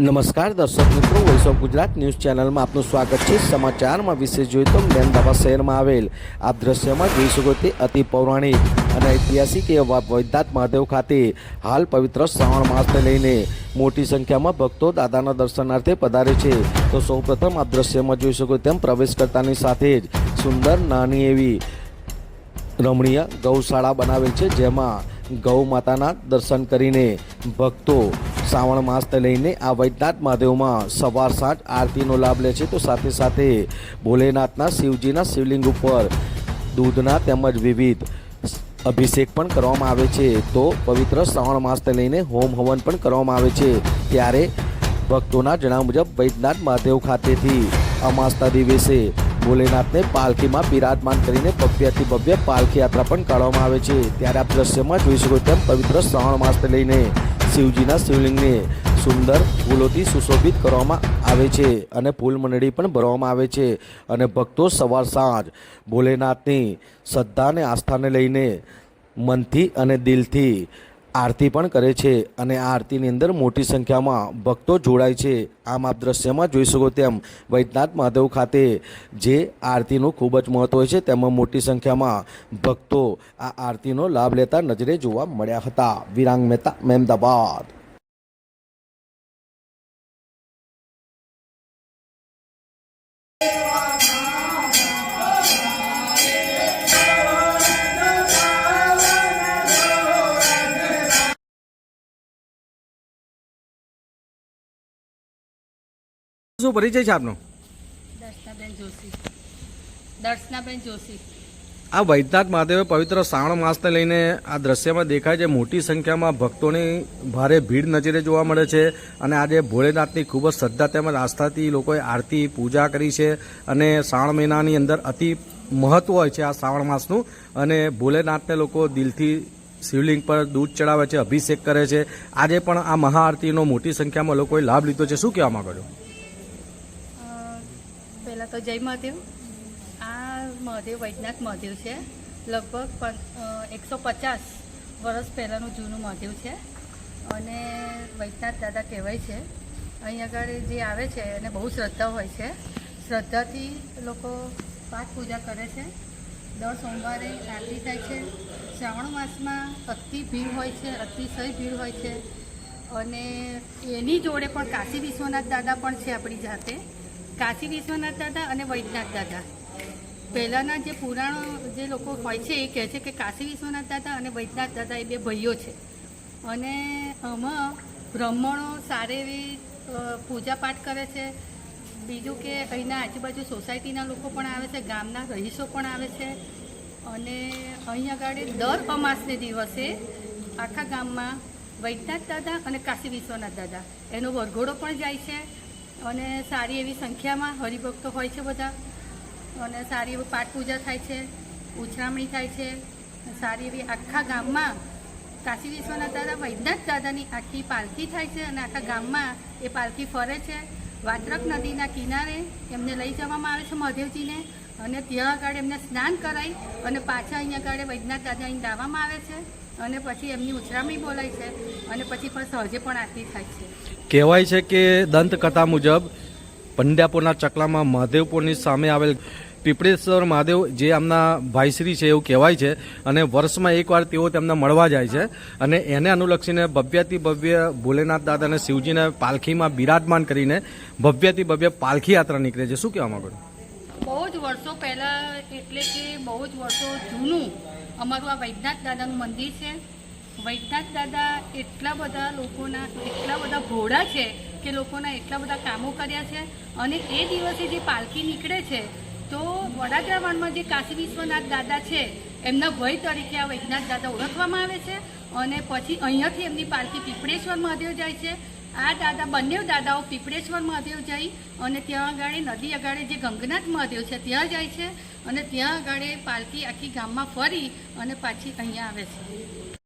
નમસ્કાર, દર્શક મિત્રો વોઇસ ઓફ ગુજરાત ન્યૂઝ ચેનલમાં આપનું સ્વાગત છે. સમાચારમાં વિશેષ જોઈએ તો મહેમદાવાદ શહેરમાં આવેલ આ દ્રશ્યમાં જોઈ શકો તે અતિ પૌરાણિક અને ઐતિહાસિક એવા વૈદ્યનાથ મહાદેવ ખાતે હાલ પવિત્ર શ્રાવણ માસને લઈને મોટી સંખ્યામાં ભક્તો દાદાના દર્શનાર્થે પધારે છે. તો સૌપ્રથમ આ દ્રશ્યમાં જોઈ શકો તેમ પ્રવેશ કરતાની સાથે જ સુંદર નાની એવી રમણીય ગૌશાળા બનાવેલ છે, જેમાં ગૌ માતાના દર્શન કરીને ભક્તો શ્રાવણ માસને લઈને આ વૈદ્યનાથ મહાદેવમાં સવાર સાંજ આરતીનો લાભ લે છે. તો સાથે સાથે ભોલેનાથના શિવજીના શિવલિંગ ઉપર દૂધના તેમજ વિવિધ અભિષેક પણ કરવામાં આવે છે. તો પવિત્ર શ્રાવણ માસને લઈને હોમ હવન પણ કરવામાં આવે છે. ત્યારે ભક્તોના જણાવ્યા મુજબ વૈદ્યનાથ મહાદેવ ખાતેથી અમાસના દિવસે ભોલેનાથને પાલખીમાં બિરાજમાન કરીને ભવ્યથી ભવ્ય પાલખી યાત્રા પણ કાઢવામાં આવે છે. ત્યારે આપ દ્રશ્યમાં જોઈ શકો તેમ પવિત્ર શ્રાવણ માસને લઈને શિવજીના શિવલિંગને સુંદર ફૂલોથી સુશોભિત કરવામાં આવે છે અને ફૂલ મંડળી પણ ભરવામાં આવે છે અને ભક્તો સવાર સાંજ ભોલેનાથની શ્રદ્ધા અને આસ્થાને લઈને મનથી અને દિલથી આરતી પણ કરે છે અને આ આરતીની અંદર મોટી સંખ્યામાં ભક્તો જોડાય છે. આમ આપ દ્રશ્યમાં જોઈ શકો તેમ વૈદ્યનાથ મહાદેવ ખાતે જે આરતીનું ખૂબ જ મહત્ત્વ હોય છે, તેમાં મોટી સંખ્યામાં ભક્તો આ આરતીનો લાભ લેતા નજરે જોવા મળ્યા હતા. વિરાંગ મહેતા, મહેમદાબાદ. શું પરિચય છે આપનો? દર્શનાબેન જોશી. દર્શનાબેન જોશી. આ વૈદ્યનાથ મહાદેવે પવિત્ર શ્રાવણ માસને લઈને આ દ્રશ્યમાં દેખાય છે મોટી સંખ્યામાં ભક્તોની ભારે ભીડ નજરે જોવા મળે છે અને આજે ભોળેનાથની ખૂબ જ શ્રદ્ધા તેમજ આસ્થાથી લોકોએ આરતી પૂજા કરી છે અને શ્રાવણ મહિનાની અંદર અતિ મહત્વ હોય છે આ શ્રાવણ માસનું અને ભોલેનાથને લોકો દિલથી શિવલિંગ પર દૂધ ચડાવે છે અભિષેક કરે છે. આજે પણ આ મહાઆરતીનો મોટી સંખ્યામાં લોકોએ લાભ લીધો છે. શું કહેવા માગો છો? પહેલાં તો જય મહાદેવ. આ મહાદેવ વૈદ્યનાથ મહાદેવ છે. લગભગ એકસો પચાસ વર્ષ પહેલાંનું જૂનું મહાદેવ છે. અને વૈદ્યનાથ દાદા કહેવાય છે. અહીં આગળ જે આવે છે એને બહુ શ્રદ્ધા હોય છે. શ્રદ્ધાથી લોકો પાઠ પૂજા કરે છે. દર સોમવારે આરતી થાય છે. શ્રાવણ માસમાં અતિ ભીડ હોય છે, અતિશય ભીડ હોય છે. અને એની જોડે પણ કાશી વિશ્વનાથ દાદા પણ છે આપણી જાતે. કાશી વિશ્વનાથ દાદા અને વૈદ્યનાથ દાદા. પહેલાંના જે પુરાણો જે લોકો હોય છે એ કહે છે કે કાશી વિશ્વનાથ દાદા અને વૈદ્યનાથ દાદા એ બે ભાઈઓ છે. અને આમાં બ્રાહ્મણો સારી એવી પૂજાપાઠ કરે છે. બીજું કે અહીંના આજુબાજુ સોસાયટીના લોકો પણ આવે છે, ગામના રહીશો પણ આવે છે. અને અહીં આગળ દર અમાસને દિવસે આખા ગામમાં વૈદ્યનાથ દાદા અને કાશી વિશ્વનાથ દાદા. એનો વરઘોડો પણ જાય છે. અને સારી એવી સંખ્યામાં હરિભક્તો હોય છે બધા. અને સારી એવી પાઠ પૂજા થાય છે ઉછરામણી થાય છે. સારી એવી આખા ગામમાં કાશી વિશ્વનાથ દાદા, વૈદ્યનાથ દાદાની આખી પાલખી થાય છે અને આખા ગામમાં એ પાલખી ફરે છે. વાત્રક નદીના કિનારે એમને લઈ જવામાં આવે છે મહાદેવજીને અને ત્યાં આગળ એમને સ્નાન કરાવી અને પાછા અહીંયા આગળ વૈદ્યનાથ દાદા અહીં લાવવામાં આવે છે અને પછી એમની ઉછરામણી બોલાય છે અને પછી પણ સહજે પણ આરતી થાય છે. કહેવાય છે કે દંતકથા મુજબ પંડ્યાપુરના ચકલામાં મહાદેવપુરની સામે આવેલ પીપળેશ્વર મહાદેવ જે આમના ભાઈશ્રી છે એવું કહેવાય છે અને વર્ષમાં એકવાર તેઓ તેમને મળવા જાય છે અને એને અનુલક્ષીને ભવ્યથી ભવ્ય ભોલેનાથ દાદાને શિવજીને પાલખીમાં બિરાજમાન કરીને ભવ્યથી ભવ્ય પાલખી યાત્રા નીકળે છે. શું કહેવા માંગો બહુ જ વર્ષો પહેલાં એટલે કે બહુ જ વર્ષો જૂનું અમારું આ વૈદ્યનાથ દાદાનું મંદિર છે. વૈદ્યનાથ દાદા એટલા બધા લોકોના, એટલા બધા ભોળા છે કે લોકોના એટલા બધા કામો કર્યા છે અને એ દિવસે જે પાલખી નીકળે છે, તો વનમાં જે કાશી વિશ્વનાથ દાદા છે, એમના ભય તરીકે આ વૈદ્યનાથ દાદા ઓળખવામાં આવે છે અને પછી અહીંયાથી એમની પાલખી પીપળેશ્વર મહાદેવ જાય છે. આ દાદા, બંને દાદાઓ પીપળેશ્વર મહાદેવ જઈ અને ત્યાં આગળ નદી આગળ જે ગંગનાથ મહાદેવ છે ત્યાં જાય છે અને ત્યાં આગળ પાલખી આખી ગામમાં ફરી અને પાછી અહીંયા આવે છે.